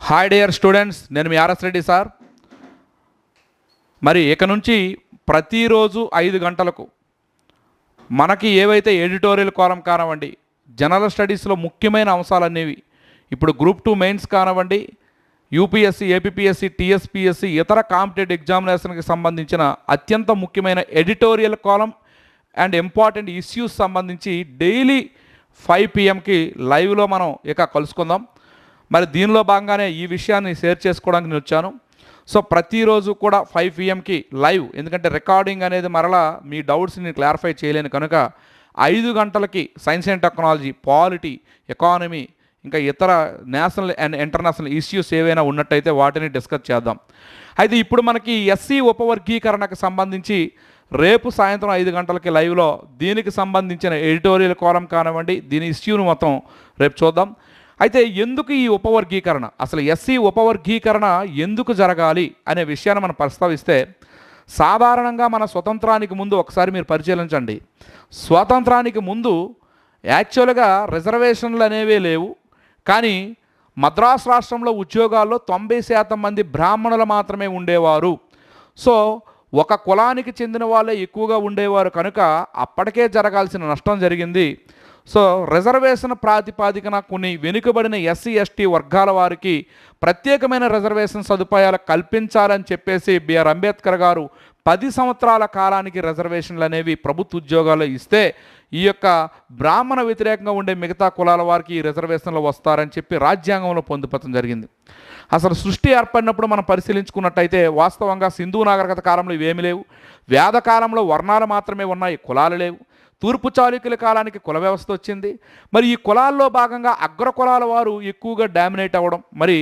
Hi dear students నేను మీ RS Reddy sir. మరి ఇక నుంచి ప్రతిరోజు ఐదు గంటలకు మనకి ఏవైతే ఎడిటోరియల్ కాలం కానివ్వండి జనరల్ స్టడీస్లో ముఖ్యమైన అంశాలు అనేవి ఇప్పుడు గ్రూప్ టూ మెయిన్స్ కానివ్వండి యూపీఎస్సి ఏపీఎస్సి టీఎస్పీఎస్సి ఇతర కాంపిటేటివ్ ఎగ్జామినేషన్కి సంబంధించిన అత్యంత ముఖ్యమైన ఎడిటోరియల్ కాలం అండ్ ఇంపార్టెంట్ ఇష్యూస్ సంబంధించి డైలీ ఫైవ్ పిఎంకి లైవ్లో మనం ఇక కలుసుకుందాం. మరి దీనిలో భాగంగానే ఈ విషయాన్ని షేర్ చేసుకోవడానికి నేను వచ్చాను. సో ప్రతిరోజు కూడా ఫైవ్ పిఎంకి లైవ్ ఎందుకంటే రికార్డింగ్ అనేది మరలా మీ డౌట్స్ని క్లారిఫై చేయలేను. కనుక ఐదు గంటలకి science and technology polity economy ఇంకా ఇతర నేషనల్ అండ్ ఇంటర్నేషనల్ ఇష్యూస్ ఏవైనా ఉన్నట్టయితే వాటిని డిస్కస్ చేద్దాం. అయితే ఇప్పుడు మనకి ఎస్సీ ఉపవర్గీకరణకు సంబంధించి రేపు సాయంత్రం ఐదు గంటలకి లైవ్లో దీనికి సంబంధించిన ఎడిటోరియల్ కోరం కానివ్వండి దీని ఇష్యూను మొత్తం రేపు చూద్దాం. అయితే ఎందుకు ఈ ఉపవర్గీకరణ? అసలు ఎస్సీ ఉపవర్గీకరణ ఎందుకు జరగాలి అనే విషయాన్ని మనం ప్రస్తావిస్తే సాధారణంగా మన స్వతంత్రానికి ముందు ఒకసారి మీరు పరిశీలించండి. స్వాతంత్రానికి ముందు యాక్చువల్గా రిజర్వేషన్లు అనేవే లేవు. కానీ మద్రాసు రాష్ట్రంలో ఉద్యోగాల్లో తొంభై శాతం మంది బ్రాహ్మణులు మాత్రమే ఉండేవారు. సో ఒక కులానికి చెందిన వాళ్ళే ఎక్కువగా ఉండేవారు కనుక అప్పటికే జరగాల్సిన నష్టం జరిగింది. సో రిజర్వేషన్ ప్రాతిపాదికన కొన్ని వెనుకబడిన ఎస్సీ ఎస్టీ వర్గాల వారికి ప్రత్యేకమైన రిజర్వేషన్ సదుపాయాలు కల్పించాలని చెప్పేసి బిఆర్ అంబేద్కర్ గారు పది సంవత్సరాల కాలానికి రిజర్వేషన్లు అనేవి ప్రభుత్వ ఉద్యోగాలు ఇస్తే ఈ యొక్క బ్రాహ్మణ వ్యతిరేకంగా ఉండే మిగతా కులాల వారికి ఈ రిజర్వేషన్లు వస్తారని చెప్పి రాజ్యాంగంలో పొందుపరచడం జరిగింది. అసలు సృష్టి ఏర్పడినప్పుడు మనం పరిశీలించుకున్నట్టయితే వాస్తవంగా సింధు నాగరికత కాలంలో ఇవేమీ లేవు. వేద కాలంలో వర్ణాలు మాత్రమే ఉన్నాయి కులాలు లేవు. తూర్పు చాళుక్యుల కాలానికి కుల వ్యవస్థ వచ్చింది. మరి ఈ కులాల్లో భాగంగా అగ్ర కులాల వారు ఎక్కువగా డామినేట్ అవ్వడం. మరి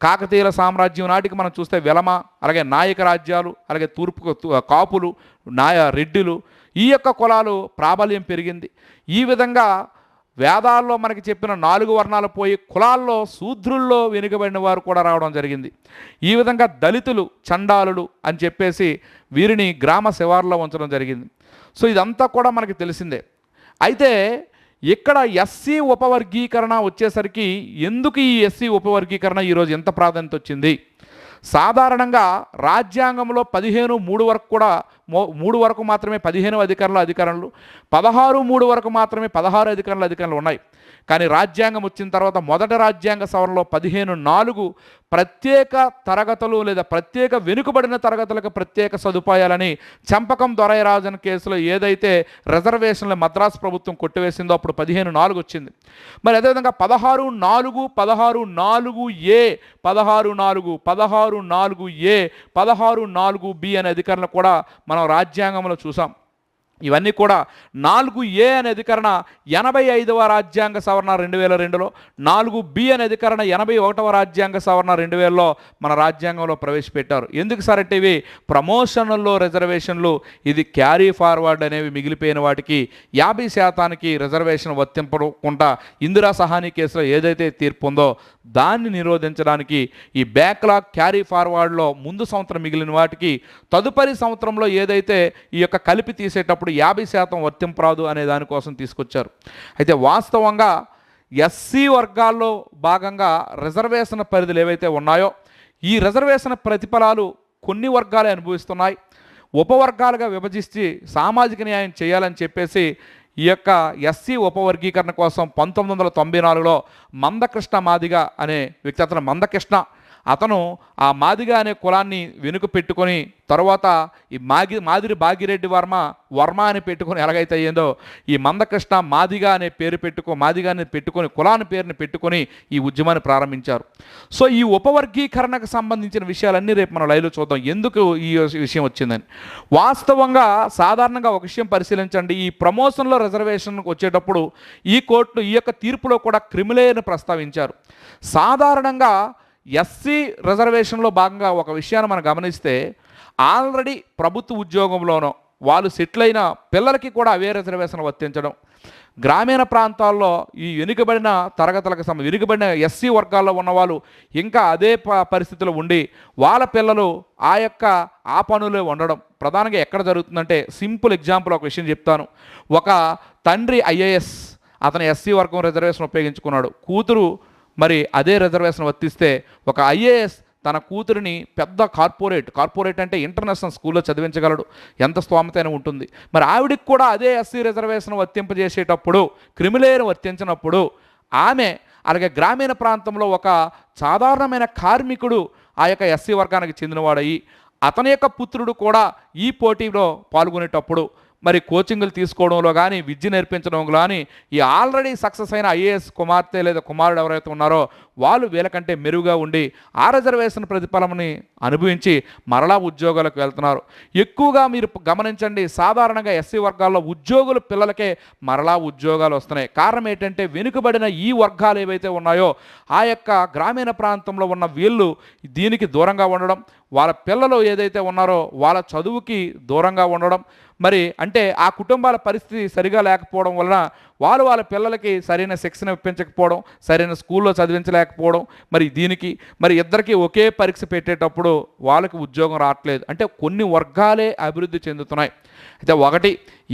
కాకతీయుల సామ్రాజ్యం నాటికి మనం చూస్తే వెలమ అలాగే నాయక రాజ్యాలు అలాగే తూర్పు కాపులు నాయ రెడ్డిలు ఈ యొక్క కులాలు ప్రాబల్యం పెరిగింది. ఈ విధంగా వేదాల్లో మనకి చెప్పిన నాలుగు వర్ణాలు పోయి కులాల్లో శూద్రుల్లో వెనుకబడిన వారు కూడా రావడం జరిగింది. ఈ విధంగా దళితులు చండాలులు అని చెప్పేసి వీరిని గ్రామ శివార్లో ఉంచడం జరిగింది. సో ఇదంతా కూడా మనకి తెలిసిందే. అయితే ఇక్కడ ఎస్సీ ఉపవర్గీకరణ వచ్చేసరికి ఎందుకు ఈ ఎస్సీ ఉపవర్గీకరణ ఈరోజు ఎంత ప్రాధాన్యత వచ్చింది? సాధారణంగా రాజ్యాంగంలో పదిహేను మూడు వరకు కూడా మూడు వరకు మాత్రమే పదిహేను అధికారులు అధికారులు పదహారు మూడు వరకు మాత్రమే పదహారు అధికారులు అధికారులు ఉన్నాయి. కానీ రాజ్యాంగం వచ్చిన తర్వాత మొదటి రాజ్యాంగ సవరణలో పదిహేను నాలుగు ప్రత్యేక తరగతులు లేదా ప్రత్యేక వెనుకబడిన తరగతులకు ప్రత్యేక సదుపాయాలని చంపకం దొరయరాజన్ కేసులో ఏదైతే రిజర్వేషన్లు మద్రాసు ప్రభుత్వం కొట్టివేసిందో అప్పుడు పదిహేను నాలుగు వచ్చింది. మరి అదేవిధంగా పదహారు నాలుగు పదహారు నాలుగు ఏ పదహారు నాలుగు పదహారు నాలుగు ఏ పదహారు నాలుగు బి అనే అధికారులు కూడా మనం రాజ్యాంగంలో చూసాం. ఇవన్నీ కూడా నాలుగు ఏ అనే అధికరణ ఎనభై ఐదవ రాజ్యాంగ సవరణ రెండు వేల రెండులో నాలుగు బి అనే అధికరణ ఎనభై ఒకటవ రాజ్యాంగ సవరణ రెండు వేలలో మన రాజ్యాంగంలో ప్రవేశపెట్టారు. ఎందుకు సార్ అంటే ఇవి ప్రమోషన్లలో రిజర్వేషన్లు ఇది క్యారీ ఫార్వర్డ్ అనేవి మిగిలిపోయిన వాటికి యాభై శాతానికి రిజర్వేషన్ వర్తింపకుండా ఇందిరా సహాని కేసులో ఏదైతే తీర్పు ఉందో దాన్ని నిరోధించడానికి ఈ బ్యాక్లాగ్ క్యారీ ఫార్వర్డ్లో ముందు సంవత్సరం మిగిలిన వాటికి తదుపరి సంవత్సరంలో ఏదైతే ఈ యొక్క కలిపి తీసేటప్పుడు యాభై శాతం వర్తింపరాదు అనే దానికోసం తీసుకొచ్చారు. అయితే వాస్తవంగా ఎస్సీ వర్గాల్లో భాగంగా రిజర్వేషన్ పరిధులు ఏవైతే ఉన్నాయో ఈ రిజర్వేషన్ ప్రతిఫలాలు కొన్ని వర్గాలే అనుభవిస్తున్నాయి. ఉపవర్గాలుగా విభజించి సామాజిక న్యాయం చేయాలని చెప్పేసి ఈ యొక్క ఎస్సీ ఉపవర్గీకరణ కోసం పంతొమ్మిది వందల తొంభై నాలుగులో మందకృష్ణ మాదిగ అనే వ్యక్తి అతను మందకృష్ణ అతను ఆ మాదిగ అనే కులాన్ని వెనుక పెట్టుకొని తర్వాత ఈ మాగి మాదిరి భాగిరెడ్డి వర్మ వర్మ అని పెట్టుకొని ఎలాగైతే అయ్యిందో ఈ మందకృష్ణ మాదిగ అనే పేరు పెట్టుకో మాదిగ అని పెట్టుకొని కులాన్ని పేరుని పెట్టుకొని ఈ ఉద్యమాన్ని ప్రారంభించారు. సో ఈ ఉపవర్గీకరణకు సంబంధించిన విషయాలన్నీ రేపు మనం లైవ్లో చూద్దాం. ఎందుకు ఈ విషయం వచ్చిందని? వాస్తవంగా సాధారణంగా ఒక విషయం పరిశీలించండి. ఈ ప్రమోషన్లో రిజర్వేషన్కి వచ్చేటప్పుడు ఈ కోర్టు ఈ యొక్క తీర్పులో కూడా క్రిమిలేయర్ని ప్రస్తావించారు. సాధారణంగా ఎస్సీ రిజర్వేషన్లో భాగంగా ఒక విషయాన్ని మనం గమనిస్తే ఆల్రెడీ ప్రభుత్వ ఉద్యోగంలోనో వాళ్ళు సెటిల్ అయిన పిల్లలకి కూడా అవే రిజర్వేషన్ వర్తించడం. గ్రామీణ ప్రాంతాల్లో ఈ వెనుకబడిన తరగతులకు సంబంధించి వెనుకబడిన ఎస్సీ వర్గాల్లో ఉన్నవాళ్ళు ఇంకా అదే ప- పరిస్థితిలో ఉండి వాళ్ళ పిల్లలు ఆ యొక్క ఆ పనులే ఉండడం. ప్రధానంగా ఎక్కడ జరుగుతుందంటే సింపుల్ ఎగ్జాంపుల్ ఒక విషయం చెప్తాను. ఒక తండ్రి ఐఏఎస్ అతను ఎస్సీ వర్గం రిజర్వేషన్ ఉపయోగించుకున్నాడు. కూతురు మరి అదే రిజర్వేషన్ వర్తిస్తే ఒక ఐఏఎస్ తన కూతురిని పెద్ద కార్పొరేట్ కార్పొరేట్ అంటే ఇంటర్నేషనల్ స్కూల్లో చదివించగలడు. ఎంత స్తోమతైన ఉంటుంది. మరి ఆవిడికి కూడా అదే ఎస్సీ రిజర్వేషన్ వర్తింపజేసేటప్పుడు క్రిమిలేయర్ వర్తించినప్పుడు ఆమె అలాగే గ్రామీణ ప్రాంతంలో ఒక సాధారణమైన కార్మికుడు ఆ యొక్క ఎస్సీ వర్గానికి చెందినవాడయి అతని యొక్క పుత్రుడు కూడా ఈ పోటీలో పాల్గొనేటప్పుడు మరి కోచింగ్లు తీసుకోవడంలో కానీ విద్య నేర్పించడంలో కానీ ఈ ఆల్రెడీ సక్సెస్ అయిన ఐఏఎస్ కుమార్తె లేదా కుమారుడు ఎవరైతే ఉన్నారో వాళ్ళు వీళ్ళకంటే మెరుగుగా ఉండి ఆ రిజర్వేషన్ ప్రతిఫలంని అనుభవించి మరలా ఉద్యోగాలకు వెళ్తున్నారు. ఎక్కువగా మీరు గమనించండి సాధారణంగా ఎస్సీ వర్గాల్లో ఉద్యోగుల పిల్లలకే మరలా ఉద్యోగాలు వస్తున్నాయి. కారణం ఏంటంటే వెనుకబడిన ఈ వర్గాలు ఏవైతే ఉన్నాయో ఆ యొక్క గ్రామీణ ప్రాంతంలో ఉన్న వీళ్ళు దీనికి దూరంగా ఉండడం వాళ్ళ పిల్లలు ఏదైతే ఉన్నారో వాళ్ళ చదువుకి దూరంగా ఉండడం. మరి అంటే ఆ కుటుంబాల పరిస్థితి సరిగా లేకపోవడం వలన వాళ్ళు వాళ్ళ పిల్లలకి సరైన శిక్షణ ఇప్పించకపోవడం సరైన స్కూల్లో చదివించలేకపోవడం మరి దీనికి మరి ఇద్దరికి ఒకే పరీక్ష పెట్టేటప్పుడు వాళ్ళకి ఉద్యోగం రావట్లేదు. అంటే కొన్ని వర్గాలే అభివృద్ధి చెందుతున్నాయి. అయితే ఒకటి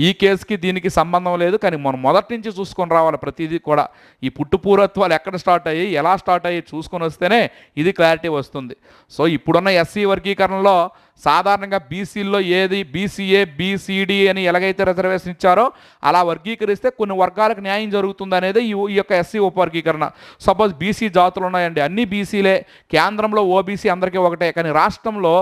ఈ కేసుకి దీనికి సంబంధం లేదు కానీ మనం మొదటి నుంచి చూసుకొని రావాలి ప్రతిదీ కూడా. ఈ పుట్టుపూర్వత్వాలు ఎక్కడ స్టార్ట్ అయ్యి ఎలా స్టార్ట్ అయ్యి చూసుకొని వస్తేనే ఇది క్లారిటీ వస్తుంది. సో ఇప్పుడున్న ఎస్సీ వర్గీకరణలో సాధారణంగా బీసీల్లో ఏది బీసీఏ బీసీడీ అని ఎలాగైతే రిజర్వేషన్ ఇచ్చారో అలా వర్గీకరిస్తే కొన్ని వర్గాలకు న్యాయం జరుగుతుంది అనేది ఈ ఈ యొక్క ఎస్సీ ఉపవర్గీకరణ సపోజ్ బీసీ జాతులు ఉన్నాయండి అన్ని బీసీలే కేంద్రంలో ఓబీసీ అందరికీ ఒకటే కానీ రాష్ట్రంలో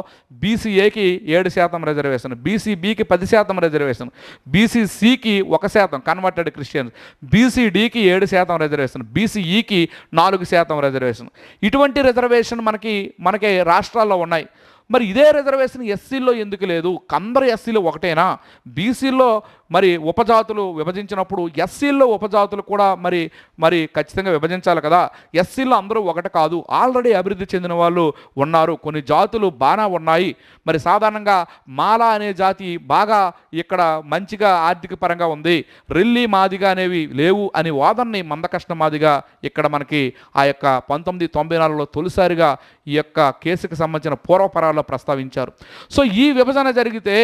బీసీఏకి ఏడు శాతం రిజర్వేషన్ బీసీబీకి పది శాతం రిజర్వేషన్ బీసీసీకి ఒక శాతం కన్వర్టెడ్ క్రిస్టియన్స్ బీసీడీకి ఏడు శాతం రిజర్వేషన్ బీసీఈకి నాలుగు శాతం రిజర్వేషన్ ఇటువంటి రిజర్వేషన్ మనకి మనకి రాష్ట్రాల్లో ఉన్నాయి మరి ఇదే రిజర్వేషన్ ఎస్సీల్లో ఎందుకు లేదు? అందరు ఎస్సీలో ఒకటేనా? బీసీలో మరి ఉపజాతులు విభజించినప్పుడు ఎస్సీల్లో ఉపజాతులు కూడా మరి మరి ఖచ్చితంగా విభజించాలి కదా. ఎస్సీల్లో అందరూ ఒకటి కాదు ఆల్రెడీ అభివృద్ధి చెందిన వాళ్ళు ఉన్నారు. కొన్ని జాతులు బాగా ఉన్నాయి. మరి సాధారణంగా మాల అనే జాతి బాగా ఇక్కడ మంచిగా ఆర్థిక పరంగా ఉంది. రిల్లి మాదిగా అనేవి లేవు అని వాదనని మందకృష్ణ మాదిగా ఇక్కడ మనకి ఆ యొక్క పంతొమ్మిది తొంభై నాలుగులో తొలిసారిగా ఈ యొక్క కేసుకు సంబంధించిన పూర్వపరాల్లో ప్రస్తావించారు. సో ఈ విభజన జరిగితే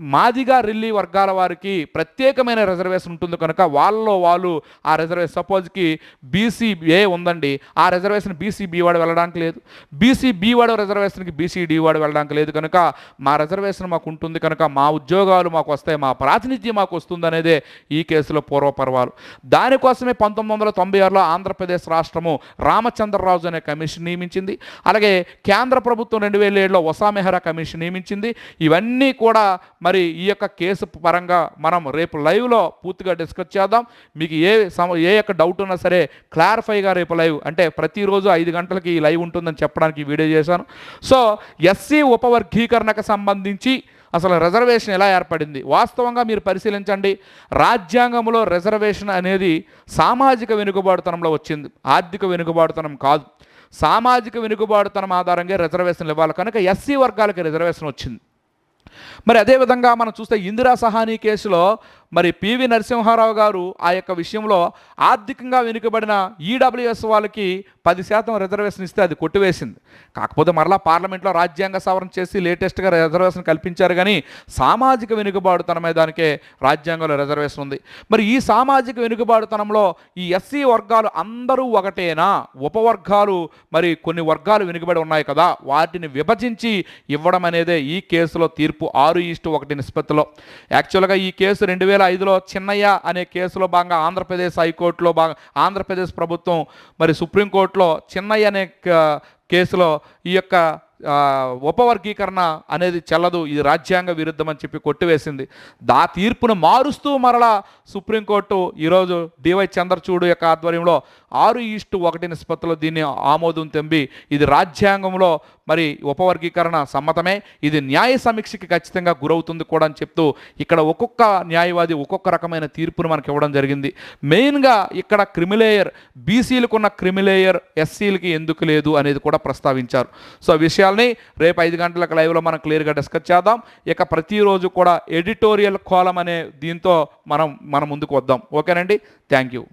మాదిగా రిల్లీ వర్గాల వారికి ప్రత్యేకమైన రిజర్వేషన్ ఉంటుంది కనుక వాళ్ళలో వాళ్ళు ఆ రిజర్వేషన్ సపోజ్కి బీసీ ఏ ఉందండి ఆ రిజర్వేషన్ బీసీ బి వాడు వెళ్ళడానికి లేదు. బీసీ బి వాడు రిజర్వేషన్కి బీసీ డి వాడు వెళ్ళడానికి లేదు కనుక మా రిజర్వేషన్ మాకు ఉంటుంది కనుక మా ఉద్యోగాలు మాకు వస్తాయి మా ప్రాతినిధ్యం మాకు వస్తుంది అనేదే ఈ కేసులో పూర్వపర్వాలు. దానికోసమే పంతొమ్మిది వందల తొంభై ఆరులో ఆంధ్రప్రదేశ్ రాష్ట్రము రామచంద్రరాజు అనే కమిషన్ నియమించింది. అలాగే కేంద్ర ప్రభుత్వం రెండు వేల ఏడులో ఒసా మెహ్రా కమిషన్ నియమించింది. ఇవన్నీ కూడా మరి ఈ యొక్క కేసు పరంగా మనం రేపు లైవ్లో పూర్తిగా డిస్కస్ చేద్దాం. మీకు ఏ సమ ఏ యొక్క డౌట్ ఉన్నా సరే క్లారిఫైగా రేపు లైవ్ అంటే ప్రతిరోజు ఐదు గంటలకి ఈ లైవ్ ఉంటుందని చెప్పడానికి వీడియో చేశాను. సో ఎస్సీ ఉపవర్గీకరణకు సంబంధించి అసలు రిజర్వేషన్ ఎలా ఏర్పడింది? వాస్తవంగా మీరు పరిశీలించండి. రాజ్యాంగంలో రిజర్వేషన్ అనేది సామాజిక వెనుకబాటుతనంలో వచ్చింది. ఆర్థిక వెనుకబాటుతనం కాదు. సామాజిక వెనుకబాటుతనం ఆధారంగా రిజర్వేషన్లు ఇవ్వాలి. కనుక ఎస్సీ వర్గాలకి రిజర్వేషన్ వచ్చింది. మరి అదేవిధంగా మనం చూస్తే ఇందిరా సహానీ కేసులో మరి పివి నరసింహారావు గారు ఆ యొక్క విషయంలో ఆర్థికంగా వెనుకబడిన ఈడబ్ల్యూఎస్ వాళ్ళకి పది శాతం రిజర్వేషన్ ఇస్తే అది కొట్టివేసింది. కాకపోతే మరలా పార్లమెంట్లో రాజ్యాంగ సవరణ చేసి లేటెస్ట్గా రిజర్వేషన్ కల్పించారు కానీ సామాజిక వెనుకబాటుతనమే దానికే రాజ్యాంగంలో రిజర్వేషన్ ఉంది. మరి ఈ సామాజిక వెనుకబాటుతనంలో ఈ ఎస్సీ వర్గాలు అందరూ ఒకటేనా? ఉపవర్గాలు మరి కొన్ని వర్గాలు వెనుకబడి ఉన్నాయి కదా వాటిని విభజించి ఇవ్వడం అనేదే ఈ కేసులో తీర్పు ఆరు ఈస్టు ఒకటి నిష్పత్తిలో. యాక్చువల్గా ఈ కేసు రెండు వేల ఐదులో చిన్నయ్య అనే కేసులో భాగంగా ఆంధ్రప్రదేశ్ హైకోర్టులో భాగం ఆంధ్రప్రదేశ్ ప్రభుత్వం మరి సుప్రీంకోర్టులో చిన్నయ్య అనే కేసులో ఈ యొక్క ఉపవర్గీకరణ అనేది చెల్లదు ఇది రాజ్యాంగ విరుద్ధమని చెప్పి కొట్టివేసింది. దా తీర్పును మారుస్తూ మరలా సుప్రీంకోర్టు ఈరోజు డివై చంద్రచూడు యొక్క ఆధ్వర్యంలో ఆరు ఈస్టు ఒకటి నిష్పత్తిలో దీన్ని ఆమోదం తెంపి ఇది రాజ్యాంగంలో మరి ఉపవర్గీకరణ సమ్మతమే ఇది న్యాయ సమీక్షకి ఖచ్చితంగా గురవుతుంది కూడా అని చెప్తూ ఇక్కడ ఒక్కొక్క న్యాయవాది ఒక్కొక్క రకమైన తీర్పును మనకి ఇవ్వడం జరిగింది. మెయిన్గా ఇక్కడ క్రిమిలేయర్ బీసీలకు ఉన్న క్రిమిలేయర్ ఎస్సీలకి ఎందుకు లేదు అనేది కూడా ప్రస్తావించారు. సో విషయాల్ని రేపు ఐదు గంటలకు లైవ్లో మనం క్లియర్గా డిస్కస్ చేద్దాం. ఇక ప్రతిరోజు కూడా ఎడిటోరియల్ కోలం అనే దీంతో మనం మన ముందుకు వద్దాం. ఓకేనండి? Thank you.